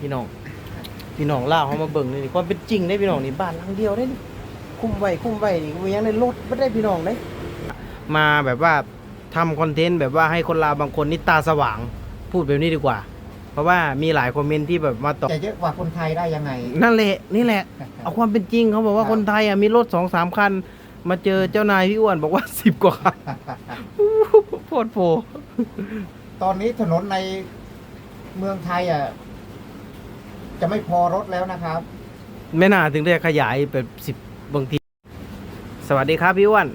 พี่น้อง พี่น้องล่าวเขามาเบิ่งนี่ความเป็นจริงได้พี่น้องนี่บ้านหลังเดียวได้นี่คุ้มไว้คุ้มไว้นี่บ่ยังในรถบ่ได้พี่น้องเด้มาแบบว่าทำคอนเทนต์แบบว่าให้คนลาวบางคนนี่ตาสว่างพูดแบบนี้ดีกว่า เพราะว่ามีหลายคอมเมนต์ที่แบบมาตอบจะเยอะกว่าคนไทยได้ยังไง นั่นแหละนี่แหละ เอาความเป็นจริงเขาบอกว่าครับคนไทยอะมีรถสองสามคัน มาเจอเจ้านายพี่อ้วนบอกว่าสิบกว่าคันโพดโผตอนนี้ถนนในเมืองไทยอะ จะไม่พอรถแล้วนะครับ ไม่น่าถึงได้ขยายแบบสิบบางที สวัสดีครับพี่อ้วน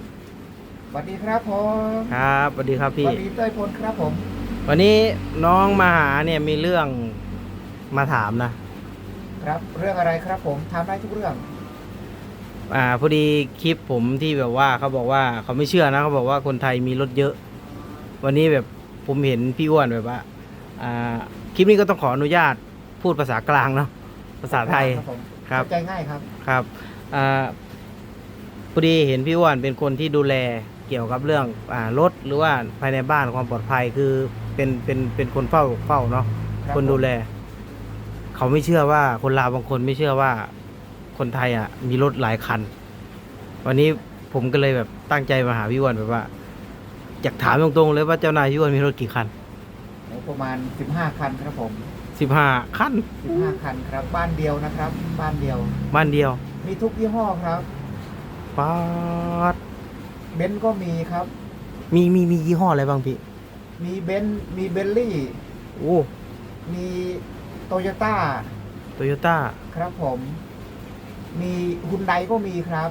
สวัสดีครับผมครับสวัสดีครับสพี่ วัสดีเต้ยพลครับผม วันนี้น้องมาหาเนี่ยมีเรื่องมาถามนะครับ เรื่องอะไรครับผมทำได้ทุกเรื่อง อ่าพอดีคลิปผมที่แบบว่าเขาบอกว่าเขาไม่เชื่อนะเขาบอกว่าคนไทยมีรถเยอะ วันนี้แบบผมเห็นพี่อ้วนแบบว่าอ่าคลิปนี้ก็ต้องขออนุญาต พูดภาษากลางเนาะภาษาไทยครับผมครับ เข้าใจง่ายครับ ครับอ่าพอดีเห็นพี่อ้วนเป็นคนที่ดูแลเกี่ยวกับเรื่องอ่ารถหรือว่าภายในบ้านความปลอดภัยคือเป็นเป็นเป็นคนเฝ้าเฝ้าเนาะครับคนดูแล เขาไม่เชื่อว่าคนลาวบางคนไม่เชื่อว่าคนไทยอะ มีรถหลายคัน วันนี้ผมก็เลยแบบตั้งใจมาหาพี่อ้วนแบบว่าอยากถามตรงๆเลยว่าเจ้านายพี่อ้วนมีรถกี่คันประมาณ 15 คันครับผม สิบห้าคัน15 คันครับ บ้านเดียวนะครับ บ้านเดียว บ้านเดียวมีทุกยี่ห้อครับป๊าดเบนซ์ก็มีครับ มีมีมียี่ห้ออะไรบ้างพี่ มีเบนซ์มีเบลลี่ โอ้มีโตโยต้าโตโยต้าครับผม มีฮุนไดก็มีครับ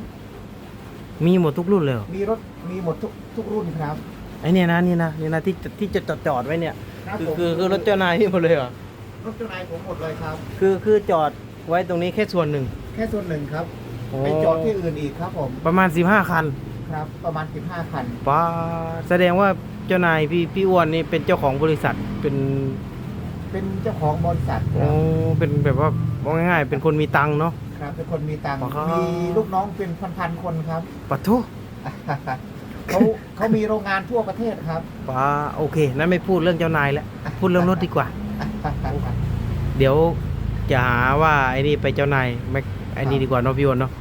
มีหมดทุกรุ่นเลยเหรอมีรถมีหมดทุกทุกรุ่นครับไอเนี่ยนะนี่นะนี่นะที่ที่จะจอดจอดไว้เนี่ยครับคือผมคือคือรถเจ้านายพี่หมดเลยเหรอ รถเจ้านายผมหมดเลยครับ คือคือจอดไว้ตรงนี้แค่ส่วนหนึ่ง แค่ส่วนหนึ่งครับโอ้ ไปจอดที่อื่นอีกครับผมประมาณสิบห้าคันครับ ประมาณ 15 คัน ป้าดแสดงว่าเจ้านายพี่พี่อ้วนนี่เป็นเจ้าของบริษัทเป็นเป็นเจ้าของบริษัทคโอ้รับเป็นแบบว่าว่าง่ายๆเป็นคนมีตังค์เนาะ ครับเป็นคนมีตังค์อ๋อครับมีลูกน้องเป็นพันๆคนครับ ปะทุเขาเขามีโรงงานทั่วประเทศครับ ป้าโอเค นั้นไม่พูดเรื่องเจ้านายแล้ว พูดเรื่องรถดีกว่า เดี๋ยวจะหาว่าไอ้นี่ไปเจ้านายไม่ไอ้นี่ดีกว่าเนาะพี่อ้วนเนาะ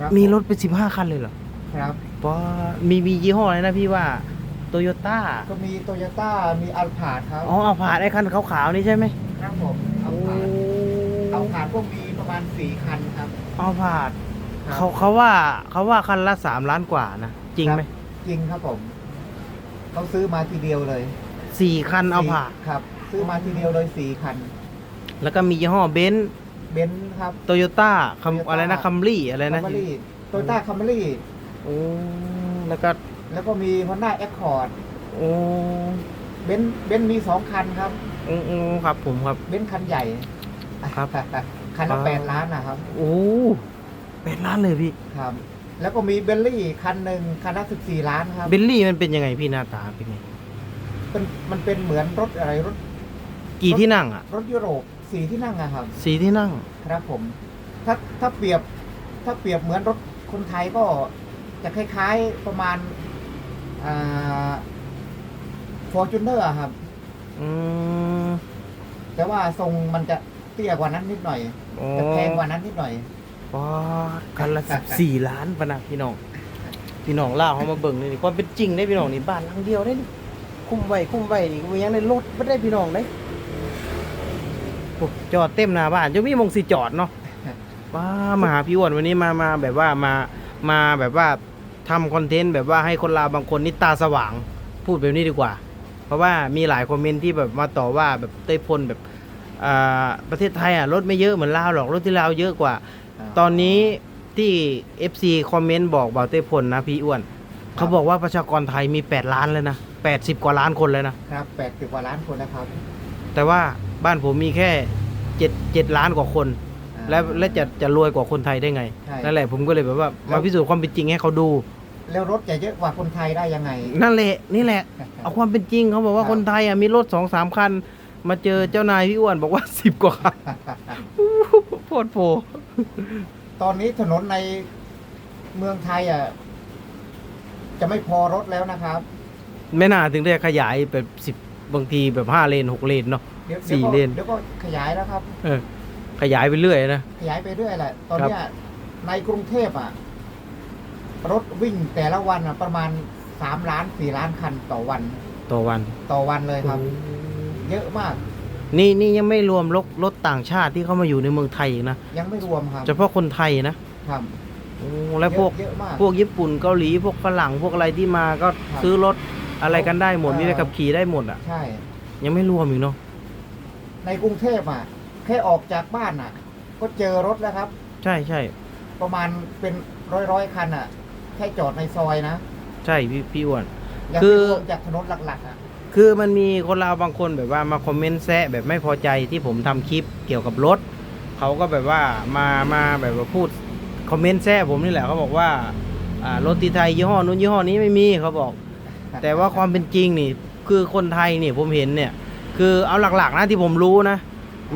ครับมีรถเป็นสิบห้าคันเลยเหรอครับป้ามีมียี่ห้ออะไรนะพี่ว่าโตโยต้าก็มีโตโยต้ามีอัลพาดครับอ๋อเอาผ่านไอ้คันขาวๆนี่ใช่ไหมครับผมอัลพาดอัลพาดก็มีประมาณสี่คันครับเอาผ่านครับเขาเขาว่าเขาว่าคันละสามล้านกว่านะจริงไหมจริงครับผมเขาซื้อมาทีเดียวเลยสี่คันเอาผ่านสี่ครับ ซื้อมาทีเดียวเลยสี่คัน แล้วก็มียี่ห้อเบนซ์เบนซ์ครับ โตโยต้าคัม Toyota อะไรนะคัมรี่อะไรคันะมรี่โตโยต้าคัมรี่โอ้แล้วก็แล้วก็มีฮอนด้าแอคคอร์ดโอ้เบนซ์เบนซ์มีสองคันครับอืมอืมครับผมครับ เบนซ์คันใหญ่ครับ คันละอ่าแปดล้านนะครับโอ้แปดล้านเลยพี่ครับ แล้วก็มีเบลลี่คันหนึ่งคันละสิบสี่ล้านครับเบนลี่มันเป็นยังไงพี่หน้าตาเป็นไง เป็นมันเป็นเหมือนรถอะไรรถ กี่ที่นั่งอะ รถยุโรปสี่ที่นั่งอะครับ สี่ที่นั่ง ครับผม ถ้าถ้าเปรียบ ถ้าเปรียบเหมือนรถคนไทยก็จะคล้ายๆประมาณอ่าฟอร์จูเนอร์ครับ อืม แต่ว่าทรงมันจะเตี้ยกว่านั้นนิดหน่อยโอ้จะแพงกว่านั้นนิดหน่อยว้าคันละสิบสี่ล้านปะนะพี่น้อง พี่น้องเล่าวเขามาเบิ่งนี่ความเป็นจริงได้พี่น้องนี่บ้านหลังเดียวได้นี่คุ้มไว้คุ้มไว้นี่บ่ยังในรถไม่ได้พี่น้องได้โอ้ จอดเต็มหน้าบ้านจะมีมงสิจอดเนาะว้ามาหาพี่อ้วนวันนี้มามาแบบว่ามามาแบบว่าทำคอนเทนต์แบบว่าให้คนลาวบางคนนี่ตาสว่าง พูดแบบนี้ดีกว่า เพราะว่ามีหลายคอมเมนต์ที่แบบมาต่อว่าแบบเต้ยพลแบบอ่าประเทศไทยอะรถไม่เยอะเหมือนลาวหรอกรถที่ลาวเยอะกว่า ตอนนี้ที่ FC คอมเมนต์บอกเบาเต้พลนะพี่อ้วนเขาบอกว่าประชากรไทยมี 8 ล้านแล้วนะ 80 กว่าล้านคนเลยนะครับแปดสิบกว่าล้านคนนะครับ แต่ว่า บ้านผมมีแค่7 7ล้านกว่าคน อ่า แล้วและจะจะรวยกว่าคนไทยได้ไงใช่นั่นแหละผมก็เลยแบบว่าแล้มาวพิสูจน์ความเป็นจริงให้เขาดู แล้วรถจะเยอะกว่าคนไทยได้ยังไง นั่นแหละนี่แหละ เอาความเป็นจริงเขาบอกว่าครับ คนไทยอะมีรถสองสามคัน มาเจอเจ้านายพี่อ้วนบอกว่า10กว่าคันโพดโผตอนนี้ถนนในเมืองไทยอะจะไม่พอรถแล้วนะครับ ไม่น่าถึงได้ขยายแบบสิบบางทีแบบห้าเลนหกเลนเนาะเดี๋ยวสี่ดี๋ยวก็เลน เดี๋ยวก็ขยายแล้วครับ เออ ขยายไปเรื่อยนะ ขยายไปเรื่อยแหละ ตอนครับเนี้ยในกรุงเทพอะ รถวิ่งแต่ละวันอะประมาณสามล้านสี่ล้านคันต่อวัน ต่อวัน ต่อวันเลยครับ เยอะมาก นี่นี่ยังไม่รวมรถรถต่างชาติที่เข้ามาอยู่ในเมืองไทยอีกนะ ยังไม่รวมครับเฉพาะคนไทยนะครับโอ้แล้วพวกเยอะเยอะมาก พวกญี่ปุ่นเกาหลีพวกฝรั่งพวกอะไรที่มาก็ครับซื้อรถอะไรกันได้หมดเออมีใบขับขี่ได้หมดอะ ใช่ ยังไม่รวมอีกเนาะ ในกรุงเทพอะ แค่ออกจากบ้านอะ ก็เจอรถแล้วครับ ใช่ใช่ประมาณเป็นร้อยร้อยๆคันอะ แค่จอดในซอยนะ ใช่พี่พี่อ้วนยังคืไม่อรวมจากถนนหลักๆอะคือมันมีคนลาวบางคนแบบว่ามาคอมเมนต์แซะแบบไม่พอใจที่ผมทำคลิปเกี่ยวกับรถเขาก็แบบว่ามามาแบบว่าพูดคอมเมนต์แซะผมนี่แหละเขาบอกว่าอ่ารถที่ไทยยี่ห้อนู้นยี่ห้อนี้ไม่มีเขาบอก แต่ว่าความเป็นจริงนี่ คือคนไทยนี่ผมเห็นเนี่ย คือเอาหลักๆนะที่ผมรู้นะ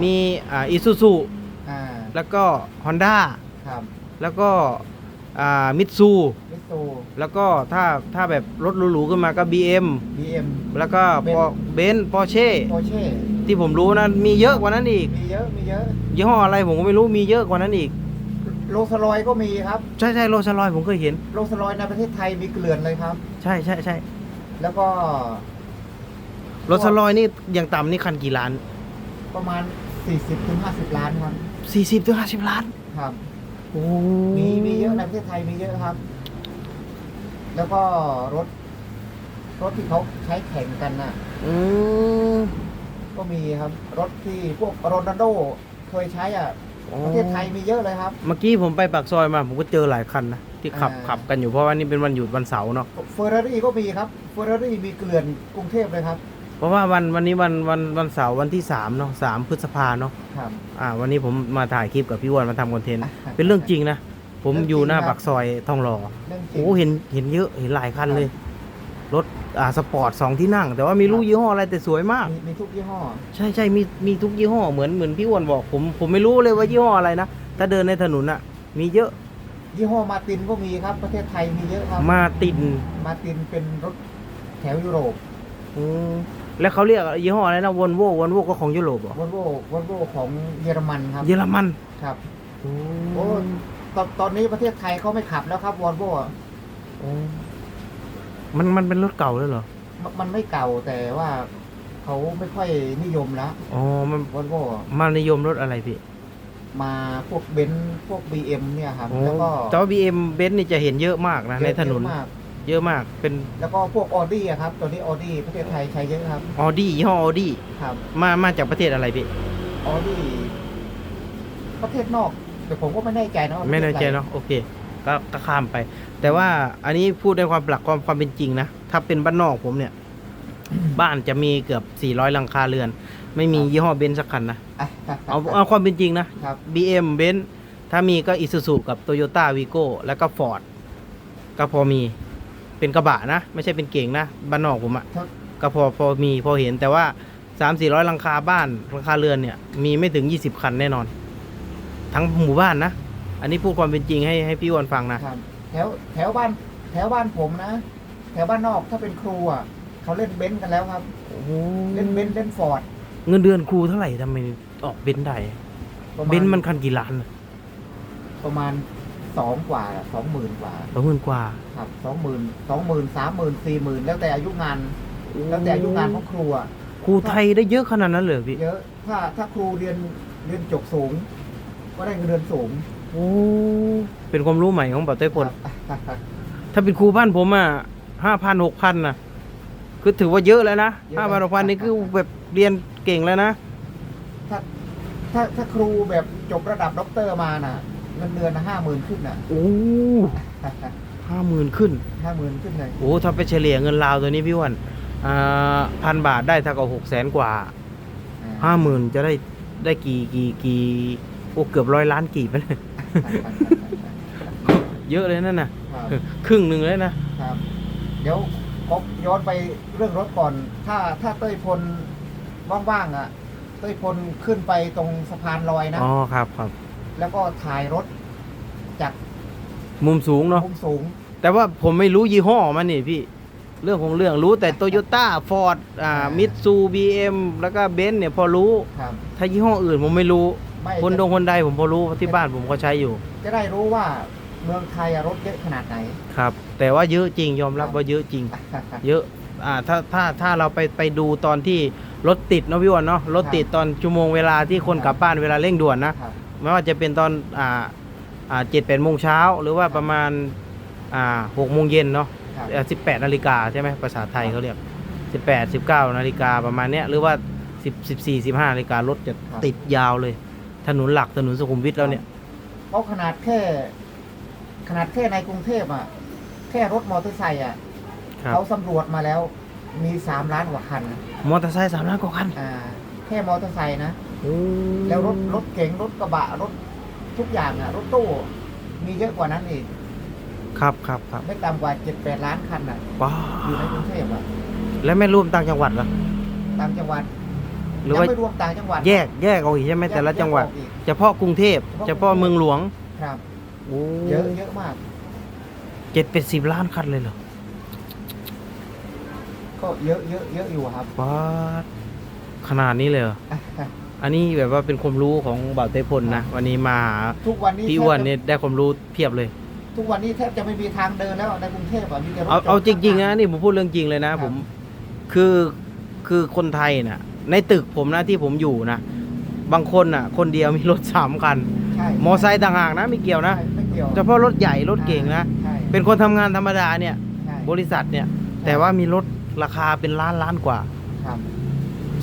มีอ่าอิซูซุอ่าแล้วก็ฮอนด้าครับแล้วก็อ่ามิตซูมิโซแล้วก็ถ้าถ้าแบบรถหรูๆขึ้นมาก็ BM บีเอ็ม แล้วก็เบนซ์ปอร์เช่โอเช่ ที่ผมรู้นะมีเยอะกว่านั้นอีกมีเยอะ มีเยอะ ยี่ห้ออะไรผมก็ไม่รู้มีเยอะกว่านั้นอีก โรลสลอยก็มีครับ ใช่ใช่โรสลอยผมเคยเห็น โรลสลอยในประเทศไทยมีเกลื่อนเลยครับ ใช่ใช่ใช่แล้วก็ โรสลอยนี่อย่างต่ำนี่คันกี่ล้าน ประมาณ 40ถึง50 ล้านครับ 40ถึง50 ล้าน ครับ โอ้มีมีเยอะในประเทศไทยมีเยอะครับ แล้วก็รถ รถที่เขาใช้แข่งกันน่ะ อืมก็มีครับ รถที่พวกโรนัลโดเคยใช้อะ ประเทศไทยมีเยอะเลยครับ เมื่อกี้ผมไปปากซอยมา ผมก็เจอหลายคันนะ ที่ขับอ่าขับกันอยู่เพราะว่านี่เป็นวันหยุดวันเสาร์เนาะเฟอร์รารี่ก็มีครับเฟอร์รารี่มีเกลื่อนกรุงเทพเลยครับ เพราะว่าวันวันนี้วันวันวันเสาร์วันที่3เนาะสามพฤษภาเนาะครับ อ่า วันนี้ผมมาถ่ายคลิปกับพี่อ้วนมาทำคอนเทนต์อ่าเป็นเรื่องจริงนะผมเรื่องจริงอยู่หน้าครับปากซอยทองหล่อเรื่องจริง โอ้เห็นเห็นเยอะเห็นหลายคันเลย รถอ่าสปอร์ตสองที่นั่ง แต่ว่าไม่รู้ยี่ห้ออะไรแต่สวยมาก มีมีทุกยี่ห้อ ใช่ใช่มีมีทุกยี่ห้อเหมือนเหมือนพี่อ้วนบอกผมผมไม่รู้เลยว่ายี่ห้ออะไรนะถ้าเดินในถนนอะมีเยอะยี่ห้อมาตินก็มีครับ ประเทศไทยมีเยอะครับ มาตินมาตินเป็นรถแถวยุโรปอืม แล้วเขาเรียกยี่ห้ออะไรนะวอลโว่วอลโว่ก็ของยุโรปเหรอวอลโว่วอลโว่ของเยอรมันครับ เยอรมันครับโอ้โอ้ตอนตอนนี้ประเทศไทยเขาไม่ขับแล้วครับวอลโว่โอ้มันมันเป็นรถเก่าเลยเหรอมันไม่เก่าแต่ว่าเขาไม่ค่อยนิยมแล้วอ๋อมันวอลโว่มานิยมรถอะไรพี่มาพวกเบนซ์พวก BM เนี่ยครับโอ้แล้วก็แต่ว่าบีเอ็มเบนซ์นี่จะเห็นเยอะมากนะในถนนเยอะมาก เยอะมากเป็นแล้วก็พวกออดี้ครับตัวนี้ออดี้ประเทศไทยใช้เยอะครับออดี้ยี่ห้อออดี้ครับมามาจากประเทศอะไรพี่ออดี้ประเทศนอกแต่ผมก็ไม่แน่ใจนะว่าไม่แน่ใจประทศอะรเนาะโอเคก็ก็ข้ามไป แต่ว่าอันนี้พูดในความหลักความความเป็นจริงนะถ้าเป็นบ้านนอกผมเนี่ย บ้านจะมีเกือบ 400หลังคาเรือน ไม่มียี่ห้อเบนซ์สักคันนะอะเอาเอาความเป็นจริงนะครับ BM เบนซ์ถ้ามีก็อิซูซูกับ Toyota v i g o แล้วก็ Ford ก็พอมี เป็นกระบะนะ ไม่ใช่เป็นเก่งนะบ้านนอกผมอะครับ ก็พอพอมีพอเห็นแต่ว่า3 4 0 0หลังคาบ้านหลังคาเรือนเนี่ยมีไม่ถึง20คันแน่นอน ทั้งหมู่บ้านนะ อันนี้พูดความเป็นจริงให้ให้พี่อ้วนฟังนะ ครับแถวแถวบ้านแถวบ้านผมนะ แถวบ้านนอกถ้าเป็นครูอะเขาเล่นเบนซ์กันแล้วครับเล่นเบนซ์เล่นฟอร์ดเงินเดือนครูเท่าไหร่ทำไมออกเบนซ์ได้ประมาณเบนซ์มันคันกี่ล้านประมาณ สองกว่าสองหมื่นกว่าสองหมื่นกว่า ครับสองหมื่นสองหมื่นสามหมื่นสี่หมื่นแล้วแต่อายุงาน แล้วแต่อายุงานของครูอะครูไทยได้เยอะขนาดนั้นเลยเหรอพี่เยอะถ้าถ้าครูเรียนเรียนจบสูง ก็ได้เงินเดือนสูงโอ้เป็นความรู้ใหม่ของเป่าเต้ยพลครับถ้าเป็นครูบ้านผมอะห้าพันหกพันนะคือถือว่าเยอะแล้วนะเยอะห้าพันนะหกพันนี่คือแบบเรียนเก่งแล้วนะถ้าถ้าถ้าครูแบบจบระดับด็อกเตอร์มาน่ะ เงินเดือนห้าหมื่นขึ้นน่ะโอ้ห้าหมื่นขึ้นห้าหมื่นขึ้นเลยโอ้ถ้าไปเฉลี่ยเงินลาวตัวนี้พี่อ้วันอ่าพันบาทได้เท่ากับหกแสนกว่าห้าหมื่นจะได้ได้กี่กี่กี่โอ้เกือบร้อยล้านกี่ไปเลยเยอะเลยนั่นน่ะครับครึ่งหนึ่งเลยนะครับเดี๋ยวผมย้อนไปเรื่องรถก่อน ถ้าถ้าเต้ยพลว่างๆอะ เต้ยพลขึ้นไปตรงสะพานลอยนะอ๋อครับครับ แล้วก็ถ่ายรถจากมุมสูงเนาะมุมสูง แต่ว่าผมไม่รู้ยี่ห้อมันนี่พี่ เรื่องของเรื่องรู้แต่โตโยต้าฟอร์ดอ่ามิตซูบีเอ็มแล้วก็เบนซ์เนี่ยพอรู้ ครับ ถ้ายี่ห้ออื่นผมไม่รู้ ไม่คนดจะงคนใดผมพอรู้เพราะที่บ้านผมก็ใช้อยู่จะได้รู้ว่าเมืองไทยอะรถเยอะขนาดไหน ครับ แต่ว่าเยอะจริงยอมรับครับว่าเยอะจริง เยอะอ่าถ้าถ้าถ้าเราไปไปดูตอนที่รถติดเนาะพี่วันเนาะรถติดตอนชั่วโมงเวลาที่คนกลับบ้านเวลาเร่งด่วนนะครับ ไม่ว่าจะเป็นตอนอ่าอ่าเจ็ดแปดโมงเช้า หรือว่าประมาณอ่าหกโมงเย็นเนาะครับสิบแปดนาฬิกาใช่ไหมภาษาไทยเขาเรียกสิบแปดสิบเก้านาฬิกาประมาณเนี้ยหรือว่าสิบสิบสี่สิบห้านาฬิการถจะครับ ติดยาวเลย ถนนหลักถนนสุขุมวิทแล้วเนี่ย เพราะขนาดแค่ ขนาดแค่ในกรุงเทพอะ แค่รถมอเตอร์ไซค์อะครับ เขาสำรวจมาแล้ว มีสามล้านกว่าคันนะมอเตอร์ไซค์สามล้านกว่าคัน อ่า แค่มอเตอร์ไซค์นะโอ้ แล้วรถรถเก๋งรถกระบะรถทุกอย่างอะ รถตู้มีเยอะกว่านั้นอีกครับครับครับไม่ต่ำกว่าเจ็ดแปดล้านคันอะว้าอยู่ในกรุงเทพอะแล้วไม่รวมต่างจังหวัดเหรอต่างจังหวัดหรือยังว่าไม่รวมต่างจังหวัดแยกแยกเอาอีกใช่ไหมแต่ละจังหวัดแยกออกอีกเฉพาะกรุงเทพเฉเฉพาะพาะเมืองหลวงครับโอ้เยอะเยอะมากเจ็ดเป็นสิบล้านคันเลยเหรอก็เยอะเยอะเยอะอยู่ครับว้าดขนาดนี้เลยเหรอ อันนี้แบบว่าเป็นความรู้ของบ่าวเตพลนะ วันนี้มาหาทุกวันนี้พี่อ้วนแทบจะเนี่ยได้ความรู้เพียบเลย ทุกวันนี้แทบจะไม่มีทางเดินแล้วในกรุงเทพอะมีแต่รถเอาจดเอาจริงๆข้านะทานี่ผมพูดเรื่องจริงเลยนะครับผมคือคือคนไทยน่ะ ในตึกผมนะที่ผมอยู่นะบางคนน่ะ คนเดียวมีรถสามคัน ใช่มอไซค์ต่างหากนะไม่เกี่ยวนะใช่ไม่เกี่ยวเฉพาะรถใหญ่รถเก่งนะ ใช่เป็นคนทำงานธรรมดาเนี่ย ใช่บริษัทเนี่ย แต่ว่ามีรถราคาเป็นล้านล้านกว่า ครับ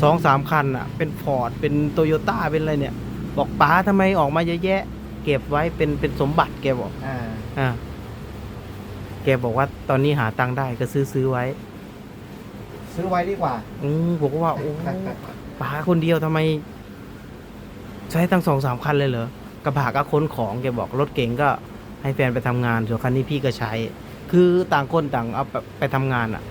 สองสามคันอะ เป็นฟอร์ดเป็นโตโยต้าเป็นอะไรเนี่ย บอกป๋าทำไมออกมาเยอะแยะ เก็บไว้เป็นเป็นสมบัติแกบอก อ่าอ่าแกบอกว่าตอนนี้หาตังค์ได้ก็ซื้อซื้อไว้ ซื้อไว้ดีกว่าอืมผมก็ว่า โอ้ป๋าคนเดียวทำไม ใช้ตั้งสองสามคันเลยเหรอกระบะก็ค้นของแกบอกรถเก๋งก็ให้แฟนไปทำงานส่วนคันนี้พี่ก็ใช้ คือต่างคนต่างเอาไปไปทำงานอะ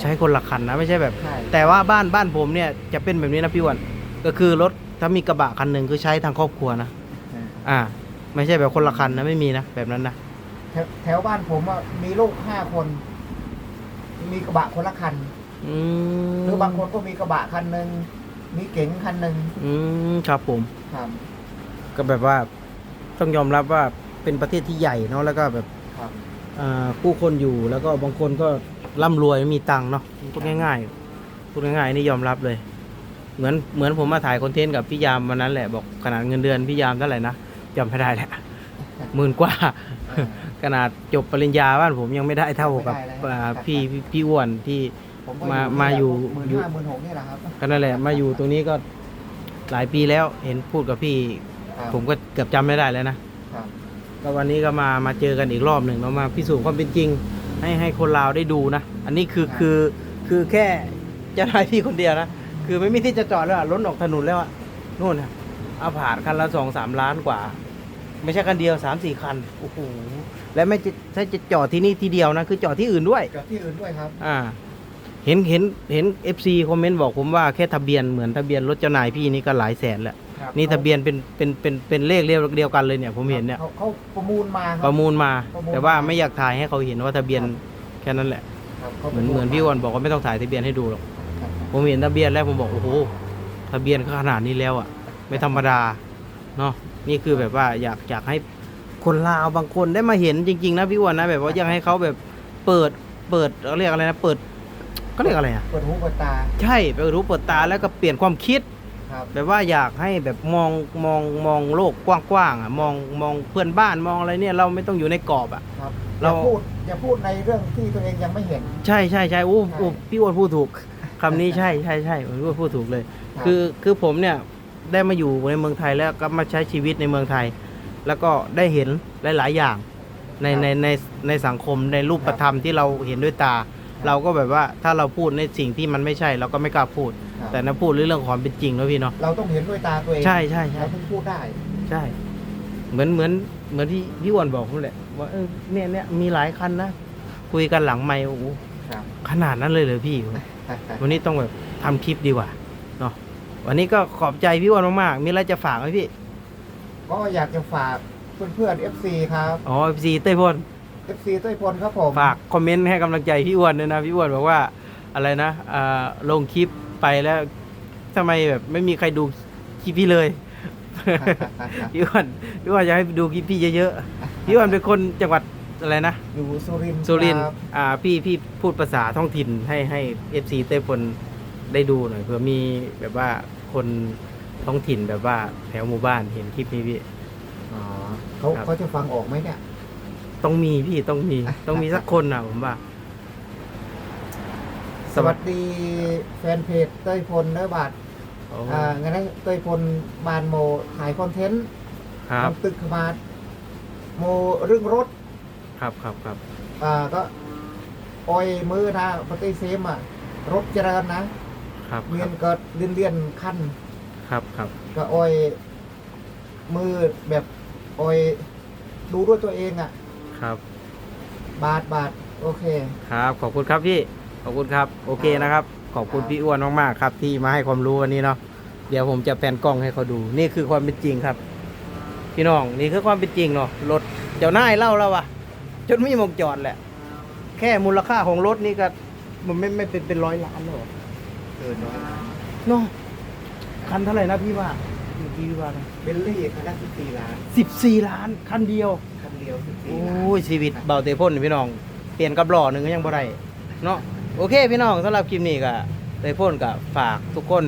ใช้คนละคันนะไม่ใช่แบบ ใช่ แต่ว่าบ้านบ้านผมเนี่ยจะเป็นแบบนี้นะพี่อ้วันก็คือรถถ้ามีกระบะคันหนึ่งคือใช้ทางครอบครัวนะอ่าอ่า ไม่ใช่แบบคนละคันนะไม่มีนะแบบนั้นนะแถวแถวบ้านผมอะมีลูกห้าคน มีกระบะคนละคัน อืมหรือบางคนก็มีกระบะคันหนึ่งมีเก๋งคันหนึ่งอืมครับผม ครับก็แบบว่าต้องยอมรับว่าเป็นประเทศที่ใหญ่เนาะแล้วก็แบบครับอ่าผู้คนอยู่แล้วก็บางคนก็ ร่ำรวยมีตังค์เนาะพูดง่ายๆพูดง่ายๆนี่ยอมรับเลย เหมือนเหมือนผมมาถ่ายคอนเทนต์กับพี่ยามวันนั้นแหละบอกขนาดเงินเดือนพี่ยามเท่าไหร่นะจำไม่ได้แหละหมื่นกว่าอ่า ขนาดจบปริญญาบ้านผมยังไม่ได้เท่ากับไม่ได้แล้วอ่าครับพี่พี่พี่อ้วนที่ผมก็มามาอยู่หมื่นอยู่ห้าหมื่นหกนี่แหละครับก็นั่นแหละมาอยู่ตรงนี้ก็หลายปีแล้วเห็นพูดกับพี่ครับผมก็เกือบจำไม่ได้แล้วนะครับก็วันนี้ก็มามาเจอกันอีกรอบหนึ่งเนาะมาพิสูจน์ความเป็นจริง ให้ให้คนลาวได้ดูนะ อันนี้คือคือคือแค่เจ้าหน้าที่คนเดียวนะ คือไม่มีที่จะจอดแล้วอะล้นออกถนนแล้วอะนู่นนะเอาผ่านคันละสองสามล้านกว่า ไม่ใช่คันเดียวสามสี่คันโอ้โหและไม่จะใช่จะจอดที่นี่ทีเดียวนะ คือจอดที่อื่นด้วย กับที่อื่นด้วยครับอ่า เห็นเห็นเห็นเอฟซีคอมเมนต์บอกผมว่าแค่ทะเบียนเหมือนทะเบียนรถเจ้านายพี่นี่ก็หลายแสนแล้วครับ นี่ทะเบียนเป็นเป็นเป็นเป็นเลขเรียวเดียวกันเลยเนี่ยผมเห็นเนี่ยขาเขาประมูลมาคบประมูลมา ประมูล แต่ว่ามาไม่อยากถ่ายให้เขาเห็นว่าทะเบียนแค่นั้นแหละ ครับขาเหมือนประเหมือนพี่วอนบอกว่าไม่ต้องถ่ายทะเบียนให้ดูหรอก ครับผมเห็นทะเบียนแล้วผมบอกโอ้โหทะเบียนก็ขนาดนี้แล้วอะ ไม่ธรรมดาเนาะนี่คือแบบว่าอยากอยากให้คนลาวบางคนได้มาเห็นจริง ๆ นะพี่วอนนะแบบว่าอยากให้เขาแบบเปิดเปิดเขาเรียกอะไรนะเปิดเขาเรียกอะไรอะ เปิดหูเปิดตา ใช่เปิดรู้เปิดตาแล้วก็เปลี่ยนความคิด ครับ แบบว่าอยากให้แบบมองมองมองโลกกว้างๆอะมองมองเพื่อนบ้านมองอะไรเนี่ยเราไม่ต้องอยู่ในกรอบอะ ครับอเรา ย่าพูดอย่าพูดในเรื่องที่ตัวเองยังไม่เห็น ใช่ใช่ใช่โอ้ใช่โอ้พี่อ้วนพูดถูกคำนี้ใช่ใช่ใช่ผมพี่อ้วนพูดถูกเลยรับ คือคือผมเนี่ยได้มาอยู่ในเมืองไทยแล้วก็มาใช้ชีวิตในเมืองไทย แล้วก็ได้เห็นหลาย ๆ อย่างในในในในสังคมในรูปธรรมที่เราเห็นด้วยตา เราก็แบบว่าถ้าเราพูดในสิ่งที่มันไม่ใช่ เราก็ไม่กล้าพูด ครับ แต่นะพูดเรื่องความเป็นจริงเนอะพี่เนาะเราต้องเห็นด้วยตาตัวเองใช่ใช่ใช่ เราถึงพูดได้ ใช่ เหมือนเหมือนเหมือนที่พี่อ้วนบอกนั่นแหละว่าเออเนี่ยเนี่ยมีหลายคันนะคุยกันหลังไม่โอ้โหครับ ขนาดนั้นเลยเหรอพี่ วันนี้ต้องแบบทำคลิปดีกว่าเนาะวันนี้ก็ขอบใจพี่อ้วนมากๆมีอะไรจะฝากไหมพี่ก็อยากจะฝากเพื่อนๆ FC ครับ อ๋อซีเต้ยพล FC ต้อยพลครับผม ฝากคอมเมนต์ให้กำลังใจพี่อ้วนด้วยนะพี่อ้วนบอกว่าอะไรนะอ่าลงคลิปไปแล้วทำไมแบบไม่มีใครดูคลิปพี่เลย พี่อ้วนพี่อ้วนอยากให้ดูคลิปพี่เยอะๆพี่อ้วนเป็นคนจังหวัดอะไรนะ อยู่สุรินทร์สุรินทร์คบอ่าพี่พี่พูดภาษาท้องถิ่นให้ให้เอฟซีเต้พลได้ดูหน่อยเผื่อมีแบบว่าคนท้องถิ่นแบบว่าแถวหมู่บ้านเห็นคลิปนี้พี่ อ๋อเขาครับ เขาจะฟังออกไหมเนี่ย ต้องมีพี่ต้องมีต้องมีสักคนนะผมว่า สวัสดีแฟนเพจเต้ยพลเนื้อบาทโอ้อ่างั้นนะเต้ยพลบานโมถ่ายคอนเทนต์ครับทำตึกขมาดโมเรื่องรถ ครับครับครับอ่าก็ออยมือนะปฏิเสมอะ รถเจริญนะครับเมีคยรันบก็เลี่ยนเลี่ยนๆขั้นครับครับก็ออยมือแบบออยดูด้วยตัวเองอะ ครับ บาทบาทโอเค ครับ ขอบคุณครับพี่ ขอบคุณครับ โอเคนะครับ ขอบคุณพี่อ้วนมากๆครับ ที่มาให้ความรู้วันนี้เนาะ เดี๋ยวผมจะแปลนกล้องให้เขาดู นี่คือความเป็นจริงครับ พี่น้อง นี่คือความเป็นจริงเนาะ รถเจ้านายเล่าแล้ววะจนไม่มีหมองจอดแหละ แค่มูลค่าของรถนี่ก็มันไม่ไม่เป็นเป็นร้อยล้านหรอกเกินร้อยล้านเนาะคันเท่าไหร่นะพี่ว่าเมื่ อกี้พี่ว่าเบลลี่คันละสิบสี่ล้านสิบสี่ล้านคันเดียว คันเดียวสิบสี่โอ้ล้านยชีวิตเบาเตพ่นพี่น้อง เปลี่ยนกับหล่อหนึ่งก็ยังบ่ได้เนาะโอเคพี่น้องสำหรับคลิปนี้ก็เตพ่นก็ฝากทุกคน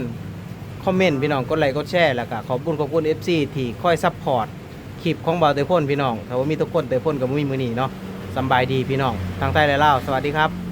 คอมเมนต์พี่น้องกดไลค์กดแชร์แล้วก็ขอบคุณขอบคุณ FC ที่คอยซัพพอร์ตคลิปของเบาเตพ่นพี่น้องถ้าว่ามีทุกคนเตพ่นกับมีมือนี้เนาะสำบายดีพี่น้องทางใต้และลาวสวัสดีครับ